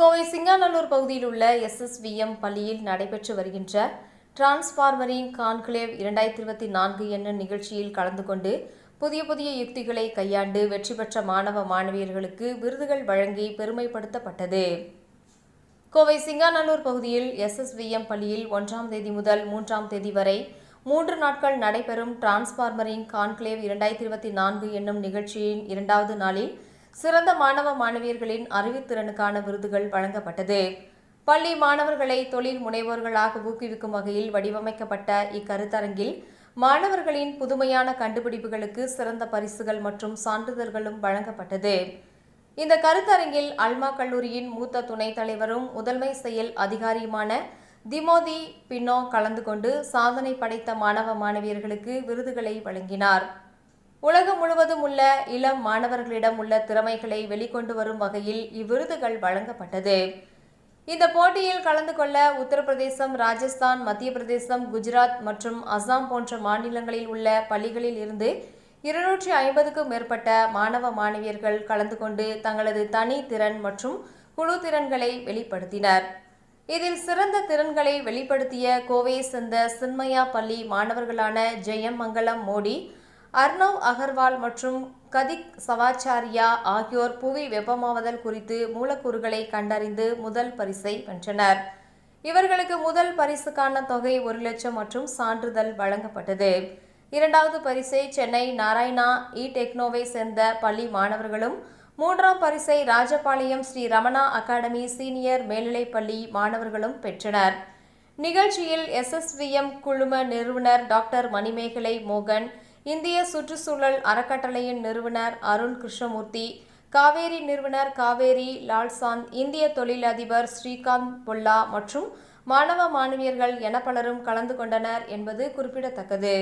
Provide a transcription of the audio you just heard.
கோவை சிங்காநல்லூர் பகுதியில் உள்ள எஸ்எஸ்விஎம் பள்ளியில் நடைபெற்று வருகின்ற டிரான்ஸ்ஃபார்மரிங் கான்க்ளேவ் இரண்டாயிரத்தி இருபத்தி நான்கு என்ற நிகழ்ச்சியில் கலந்து கொண்டு புதிய புதிய யுக்திகளை கையாண்டு வெற்றி பெற்ற மாணவ மாணவியர்களுக்கு விருதுகள் வழங்கி பெருமைப்படுத்தப்பட்டது. கோவை சிங்காநல்லூர் பகுதியில் எஸ்எஸ்விஎம் பள்ளியில் ஒன்றாம் தேதி முதல் மூன்றாம் தேதி வரை மூன்று நாட்கள் நடைபெறும் டிரான்ஸ்ஃபார்மரிங் கான்க்ளேவ் இரண்டாயிரத்தி இருபத்தி நான்கு என்னும் நிகழ்ச்சியின் இரண்டாவது நாளில் சிறந்த மாணவ மாணவியர்களின் அறிவுத்திறனுக்கான விருதுகள் வழங்கப்பட்டது. பள்ளி மாணவர்களை தொழில் முனைவோர்களாக ஊக்குவிக்கும் வகையில் வடிவமைக்கப்பட்ட இக்கருத்தரங்கில் மாணவர்களின் புதுமையான கண்டுபிடிப்புகளுக்கு சிறந்த பரிசுகள் மற்றும் சான்றிதழ்களும் வழங்கப்பட்டது. இந்த கருத்தரங்கில் அல்மா கல்லூரியின் மூத்த துணைத் தலைவரும் முதன்மை செயல் அதிகாரியுமான திமோதி பின்னோ கலந்து கொண்டு சாதனை படைத்த மாணவ மாணவியர்களுக்கு விருதுகளை வழங்கினார். உலகம் முழுவதும் உள்ள இளம் மாணவர்களிடம் உள்ள திறமைகளை வெளிக்கொண்டு வரும் வகையில் இவ்விருதுகள் வழங்கப்பட்டது. இந்த போட்டியில் கலந்து கொள்ள உத்தரப்பிரதேசம் ராஜஸ்தான் மத்திய பிரதேசம் குஜராத் மற்றும் அசாம் போன்ற மாநிலங்களில் உள்ள பள்ளிகளில் இருந்து இருநூற்றி ஐம்பதுக்கும் மேற்பட்ட மாணவ மாணவியர்கள் கலந்து கொண்டு தங்களது தனி திறன் மற்றும் குழு திறன்களை வெளிப்படுத்தினர். இதில் சிறந்த திறன்களை வெளிப்படுத்திய கோவையை சேர்ந்த சின்மயா பள்ளி மாணவர்களான ஜெயம் மங்கலம் மோடி அர்ணவ் அகர்வால் மற்றும் கதிக் சவாச்சாரியா ஆகியோர் புவி வெப்பமாவதல் குறித்து மூலக்கூறுகளை கண்டறிந்து முதல் பரிசை வென்றனர். இவர்களுக்கு முதல் பரிசுக்கான தொகை ஒரு லட்சம் மற்றும் சான்றிதழ் வழங்கப்பட்டது. இரண்டாவது பரிசை சென்னை நாராயணா இ டெக்னோவை சேர்ந்த பள்ளி மாணவர்களும் மூன்றாம் பரிசை ராஜபாளையம் ஸ்ரீ ரமணா அகாடமி சீனியர் மேல்நிலைப்பள்ளி மாணவர்களும் பெற்றனர். நிகழ்ச்சியில் எஸ்எஸ்விஎம் குழும நிறுவனர் டாக்டர் மணிமேகலை மோகன் இந்திய சுற்றுச்சூழல் அறக்கட்டளையின் நிறுவனர் அருண் கிருஷ்ணமூர்த்தி காவேரி நிறுவனர் காவேரி லால்சாந்த் இந்திய தொழிலதிபர் ஸ்ரீகாந்த் பொல்லா மற்றும் மாணவ மாணவியர்கள் என பலரும் கலந்து கொண்டனர் என்பது குறிப்பிடத்தக்கது.